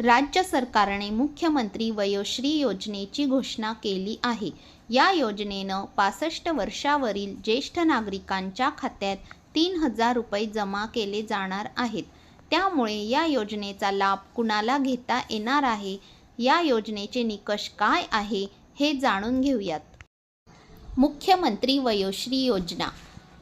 राज्य सरकारने मुख्यमंत्री वयोश्री योजनेची घोषणा केली आहे. या योजनेनं पासष्ट वर्षावरील ज्येष्ठ नागरिकांच्या खात्यात तीन हजार रुपये जमा केले जाणार आहेत. त्यामुळे या योजनेचा लाभ कुणाला घेता येणार आहे? या योजनेचे निकष काय आहे? हे जाणून घेऊयात. मुख्यमंत्री वयोश्री योजना.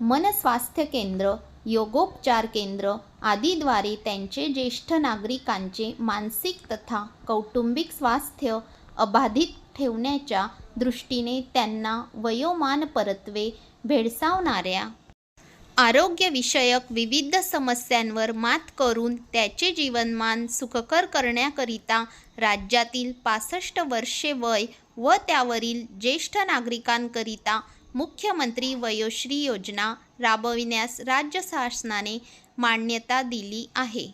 मनस्वास्थ्य केंद्र योगोपचार केंद्र आदीद्वारे त्यांचे ज्येष्ठ नागरिकांचे मानसिक तथा कौटुंबिक स्वास्थ्य अबाधित ठेवण्याच्या दृष्टीने त्यांना वयोमान परत्वे भेडसावणाऱ्या आरोग्यविषयक विविध समस्यांवर मात करून त्याचे जीवनमान सुखकर करण्याकरिता राज्यातील पासष्ट वर्षे वय व त्यावरील ज्येष्ठ नागरिकांकरिता मुख्यमंत्री वयोश्री योजना राबविण्यास राज्य शासनाने मान्यता दिली आहे.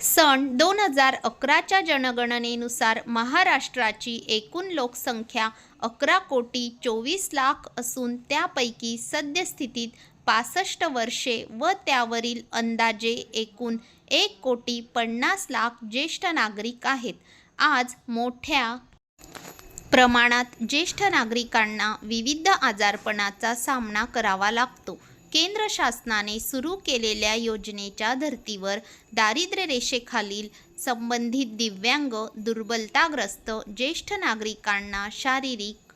सन दोन हजार अकराच्या जनगणनेनुसार महाराष्ट्राची एकूण लोकसंख्या अकरा कोटी चोवीस लाख असून त्यापैकी सद्यस्थितीत पासष्ट वर्षे व त्यावरील अंदाजे एकूण एक कोटी पन्नास लाख ज्येष्ठ नागरिक आहेत. आज मोठ्या प्रमाणात ज्येष्ठ नागरिकांना विविध आजारपणाचा सामना करावा लागतो. केंद्र शासनाने सुरू केलेल्या योजनेच्या धर्तीवर दारिद्र्य रेषेखालील संबंधित दिव्यांग दुर्बलताग्रस्त ज्येष्ठ नागरिकांना शारीरिक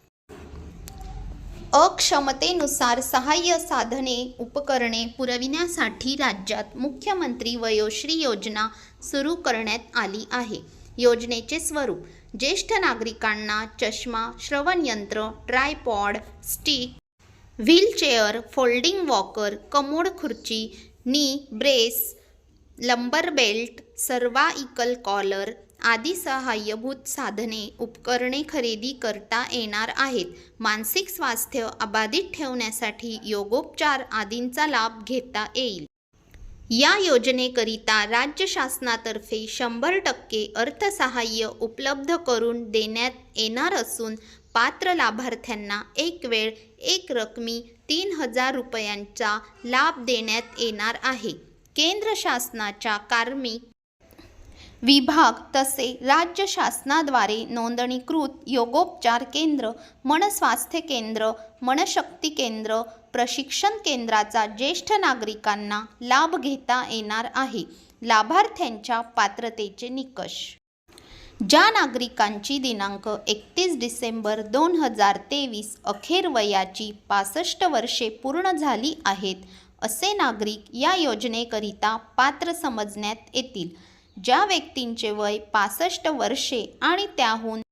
अक्षमतेनुसार सहाय्य साधने उपकरणे पुरविण्यासाठी राज्यात मुख्यमंत्री वयोश्री योजना सुरू करण्यात आली आहे. योजनेचे स्वरूप ज्येष्ठ नागरिकांना चष्मा श्रवणयंत्र tripod stick wheelchair folding walker commode खुर्ची knee brace lumbar belt cervical collar आदी सहाय्यभूत साधने उपकरणे खरेदी करता येणार आहेत. मानसिक स्वास्थ्य अबाधित ठेवण्यासाठी योगोपचार आदींचा लाभ घेता येईल. या योजनेकरिता राज्य शासनातर्फे शंभर टक्के अर्थसहाय्य उपलब्ध करून देण्यात येणार असून पात्र लाभार्थ्यांना एक वेळ एक रकमी तीन हजार रुपयांचा लाभ देण्यात येणार आहे. केंद्र शासनाच्या कार्मिक विभाग तसे राज्य शासनाद्वारे नोंदणीकृत योगोपचार केंद्र मनस्वास्थ्य केंद्र मनशक्ती केंद्र प्रशिक्षण केंद्राचा ज्येष्ठ नागरिकांना लाभ घेता येणार आहे. लाभार्थ्यांच्या पात्रतेचे निकष. ज्या नागरिकांची दिनांक एकतीस डिसेंबर दोन हजार तेवीस अखेर वयाची पासष्ट वर्षे पूर्ण झाली आहेत असे नागरिक या योजनेकरिता पात्र समजण्यात येतील. ज्या व्यक्तींचे वय पासष्ट वर्षे आणि त्याहून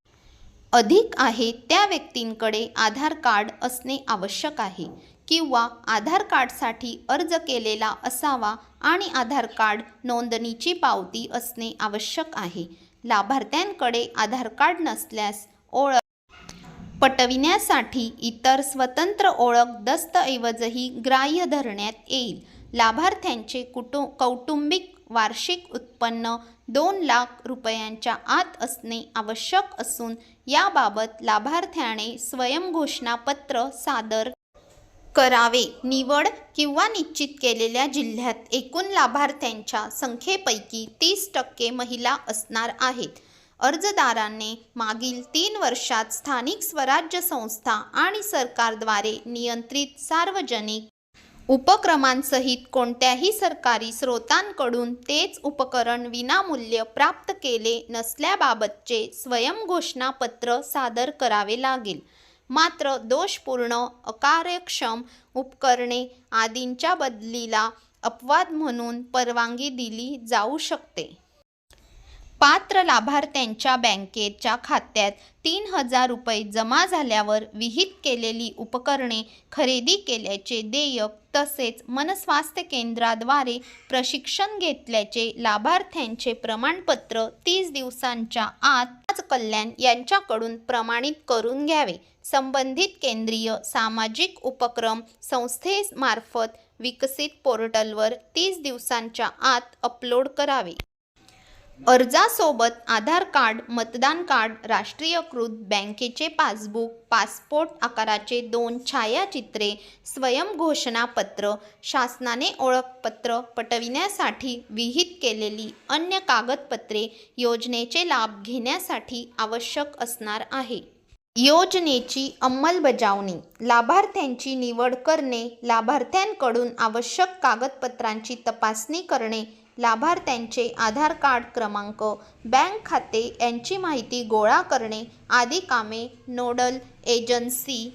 अधिक आहे त्या व्यक्तींकडे आधार कार्ड असणे आवश्यक आहे किंवा आधार कार्डसाठी अर्ज केलेला असावा आणि आधार कार्ड नोंदणीची पावती असणे आवश्यक आहे. लाभार्थ्यांकडे आधार कार्ड नसल्यास ओळख पटविण्यासाठी इतर स्वतंत्र ओळख दस्तऐवजही ग्राह्य धरण्यात येईल. लाभार्थ्यांचे कुटुं कौटुंबिक वार्षिक उत्पन्न दोन लाख रुपयांच्या आत असणे आवश्यक असून याबाबत लाभार्थ्याने स्वयंघोषणापत्र सादर करावे. निवड किंवा निश्चित केलेल्या जिल्ह्यात एकूण लाभार्थ्यांच्या संख्येपैकी तीस टक्के महिला असणार आहेत. अर्जदारांनी मागील तीन वर्षात स्थानिक स्वराज्य संस्था आणि सरकारद्वारे नियंत्रित सार्वजनिक उपक्रमांसहित कोणत्याही सरकारी स्रोतांकडून तेच उपकरण विनामूल्य प्राप्त केले नसल्याबाबतचे स्वयंघोषणापत्र सादर करावे लागेल. मात्र दोषपूर्ण अकार्यक्षम उपकरणे आदींच्या बदलीला अपवाद म्हणून परवानगी दिली जाऊ शकते. पात्र लाभार्थ्यांच्या बँकेच्या खात्यात तीन हजार रुपये जमा झाल्यावर विहित केलेली उपकरणे खरेदी केल्याचे देयक तसेच मनस्वास्थ्य केंद्राद्वारे प्रशिक्षण घेतल्याचे लाभार्थ्यांचे प्रमाणपत्र तीस दिवसांच्या आत कल्याण यांच्याकडून प्रमाणित करून घ्यावे. संबंधित केंद्रीय सामाजिक उपक्रम संस्थेमार्फत विकसित पोर्टलवर तीस दिवसांच्या आत अपलोड करावे. अर्जासोबत आधार कार्ड मतदान कार्ड राष्ट्रीयकृत बँकेचे पासबुक पासपोर्ट आकाराचे दोन छायाचित्रे स्वयंघोषणापत्र शासनाने ओळखपत्र पटविण्यासाठी विहित केलेली अन्य कागदपत्रे योजनेचे लाभ घेण्यासाठी आवश्यक असणार आहे. योजनेची अंमलबजावणी लाभार्थ्यांची निवड करणे लाभार्थ्यांकडून आवश्यक कागदपत्रांची तपासणी करणे लाभार्थ्यांचे आधार कार्ड क्रमांक बँक खाते यांची माहिती गोळा करणे आदी कामे नोडल एजन्सी.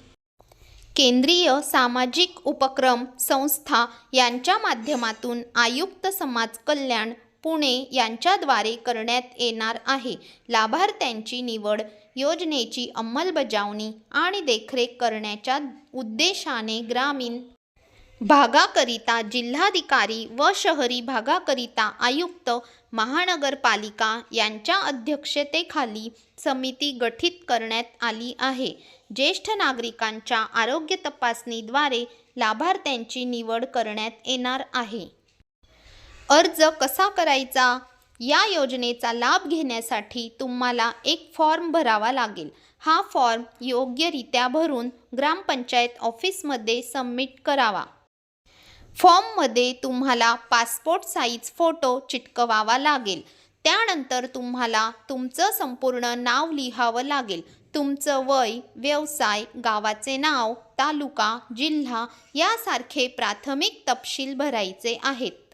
केंद्रीय सामाजिक उपक्रम संस्था यांच्या माध्यमातून आयुक्त समाज कल्याण पुणे यांच्याद्वारे करण्यात येणार आहे. लाभार्थ्यांची निवड योजनेची अंमलबजावणी आणि देखरेख करण्याच्या उद्देशाने ग्रामीण भागाकरिता जिल्हाधिकारी व शहरी भागाकरिता आयुक्त महानगरपालिका यांच्या अध्यक्षतेखाली समिती गठीत करण्यात आली आहे. ज्येष्ठ नागरिकांच्या आरोग्य तपासणीद्वारे लाभार्थ्यांची निवड करण्यात येणार आहे. अर्ज कसा करायचा? या योजनेचा लाभ घेण्यासाठी तुम्हाला एक फॉर्म भरावा लागेल. हा फॉर्म योग्यरित्या भरून ग्रामपंचायत ऑफिसमध्ये सबमिट करावा. फॉर्ममध्ये तुम्हाला पासपोर्ट साईज फोटो चिटकवावा लागेल. त्यानंतर तुम्हाला तुमचं संपूर्ण नाव लिहावं लागेल. तुमचं वय व्यवसाय गावाचे नाव तालुका जिल्हा यासारखे प्राथमिक तपशील भरायचे आहेत.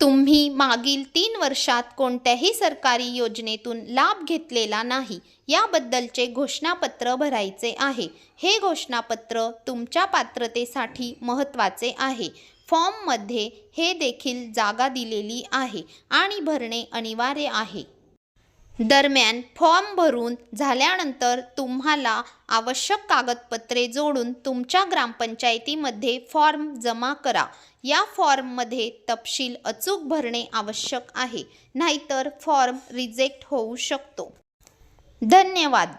तुम्ही मागील तीन वर्षात कोणत्याही सरकारी योजनेतून लाभ घेतलेला नाही याबद्दलचे घोषणापत्र भरायचे आहे. हे घोषणापत्र तुमच्या पात्रतेसाठी महत्त्वाचे आहे. फॉर्ममध्ये हे देखील जागा दिलेली आहे आणि भरणे अनिवार्य आहे. दरम्यान फॉर्म भरून झाल्यानंतर तुम्हाला आवश्यक कागदपत्रे जोडून तुमच्या ग्रामपंचायतीमध्ये फॉर्म जमा करा. या फॉर्ममध्ये तपशील अचूक भरणे आवश्यक आहे नाहीतर फॉर्म रिजेक्ट होऊ शकतो. धन्यवाद.